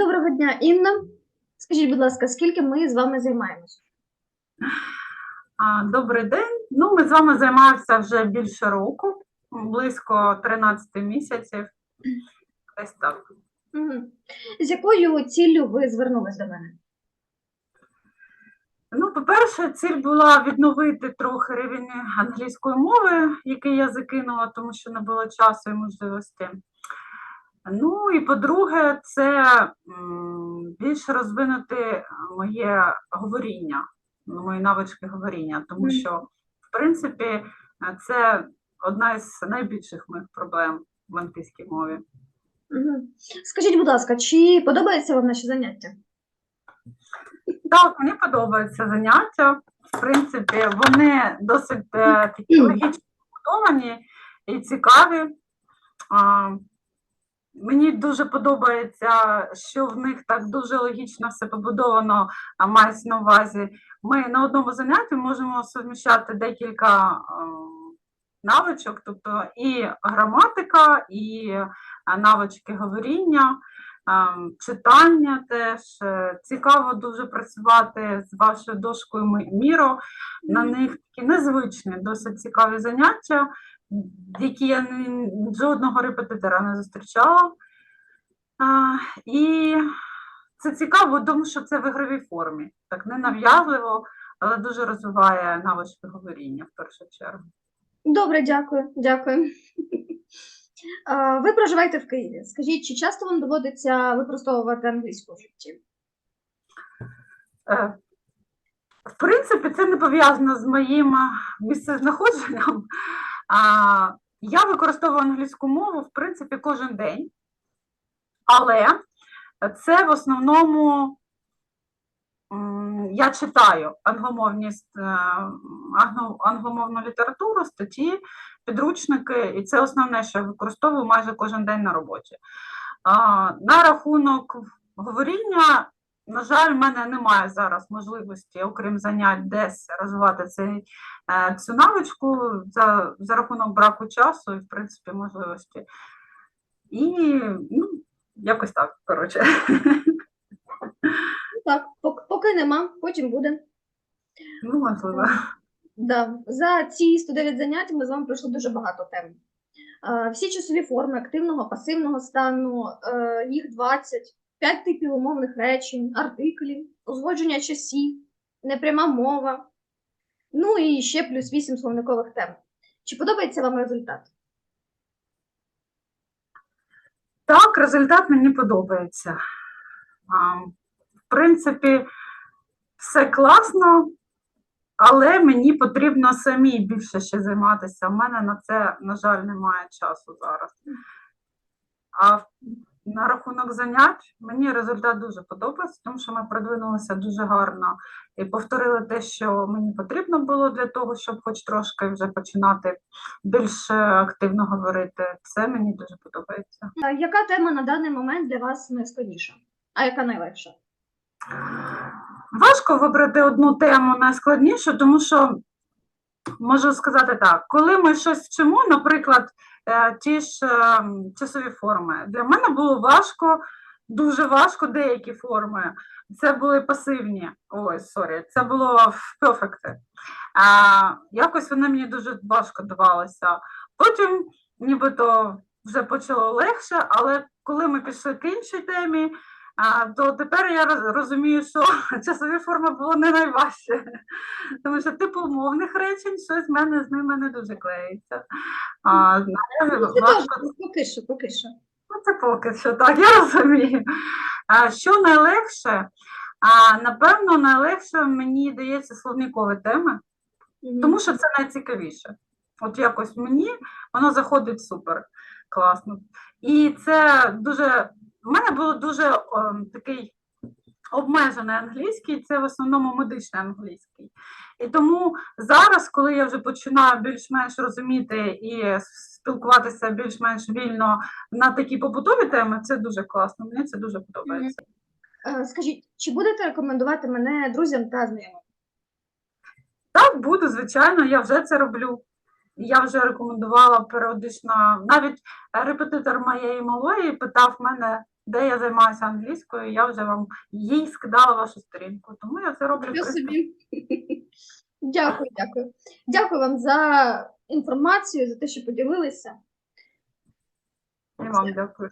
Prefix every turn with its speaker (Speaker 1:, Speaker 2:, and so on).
Speaker 1: Доброго дня, Інна. Скажіть, будь ласка, скільки ми з вами займаємось?
Speaker 2: Добрий день. Ну, ми з вами займаємося вже більше року, близько 13 місяців. Десь так.
Speaker 1: З якою ціллю ви звернулись до мене?
Speaker 2: Ну, по-перше, ціль була відновити трохи рівень англійської мови, який я закинула, тому що не було часу і можливості. Ну і по-друге, це м, більше розвинути моє говоріння, мої навички говоріння, тому що, в принципі, це одна із найбільших моїх проблем в англійській мові.
Speaker 1: Скажіть, будь ласка, чи подобається вам наші заняття?
Speaker 2: Так, мені подобаються заняття. В принципі, вони досить е, такі логічно побудовані і цікаві. Мені дуже подобається, що в них так дуже логічно все побудовано, а мається на увазі. Ми на одному занятті можемо суміщати декілька навичок, тобто і граматика, і навички говоріння. Читання теж. Цікаво дуже працювати з вашою дошкою Міро. На них такі незвичні, досить цікаві заняття, які я жодного репетитора не зустрічала. А, І це цікаво, тому що це в ігровій формі. Так ненав'язливо, але дуже розвиває навички говоріння в першу чергу.
Speaker 1: Добре, дякую, дякую. Ви проживаєте в Києві. Скажіть, чи часто вам доводиться використовувати англійську в житті?
Speaker 2: Е, В принципі, це не пов'язано з моїм місцезнаходженням. А, Я використовую англійську мову, в принципі, кожен день, але це в основному я читаю англомовні, е, англо- англомовну літературу, статті, підручники, і це основне, що я використовую майже кожен день на роботі. А, На рахунок говоріння на жаль, в мене немає зараз можливості, окрім занять, десь розвивати цей, е, цю навичку за, за рахунок браку часу і, в принципі, можливості. І ну, якось так, коротше.
Speaker 1: Так, поки нема, потім буде.
Speaker 2: Ну, можливо.
Speaker 1: Да. За ці 109 занять ми з вами пройшли дуже багато тем. Е, Всі часові форми активного, пасивного стану, е, їх 20, 5 типів умовних речень, артиклів, узгодження часів, непряма мова. Ну і ще плюс 8 словникових тем. Чи подобається вам результат?
Speaker 2: Так, результат мені подобається. В принципі, все класно, але мені потрібно самій більше ще займатися. У мене на це, на жаль, немає часу зараз. А на рахунок занять мені результат дуже подобається, тому що ми продвинулися дуже гарно і повторили те, що мені потрібно було для того, щоб хоч трошки вже починати більш е, активно говорити. Це мені дуже подобається.
Speaker 1: Е, Яка тема на даний момент для вас найскладніша? А яка найлегша?
Speaker 2: Важко вибрати одну тему найскладнішу, тому що можу сказати так, коли ми щось вчимо, наприклад, е, ті ж е, часові форми, для мене було важко, дуже важко деякі форми. Це були пасивні. Ой, сорі, це було перфекти. Якось вони мені дуже важко давалися. Потім нібито вже почало легше, але коли ми пішли к іншій темі, а, то тепер я розумію, що часові форми було не найважче, тому що типу умовних речень щось в мене з ними не дуже клеїться. А,
Speaker 1: Ну, Це
Speaker 2: важко
Speaker 1: поки що, поки що.
Speaker 2: Ну, це поки що так, я розумію. А, що найлегше? А, напевно, найлегше мені дається словникові теми, тому що це найцікавіше. От якось мені воно заходить супер класно. І це дуже. У мене було дуже ем, такий обмежений англійський, це в основному медичний англійський. І тому зараз, коли я вже починаю більш-менш розуміти і спілкуватися більш-менш вільно на такі побутові теми, це дуже класно. Мені це дуже подобається.
Speaker 1: Е, Скажіть, чи будете рекомендувати мене друзям та знайомим?
Speaker 2: Так, буду, звичайно, я вже це роблю. Я вже рекомендувала періодично, навіть репетитор моєї малої питав мене, де я займаюся англійською, я вже вам їй скидала вашу сторінку. Тому я це роблю. Я
Speaker 1: собі. Дякую, дякую. Дякую вам за інформацію, за те, що поділилися.
Speaker 2: І вам дякую.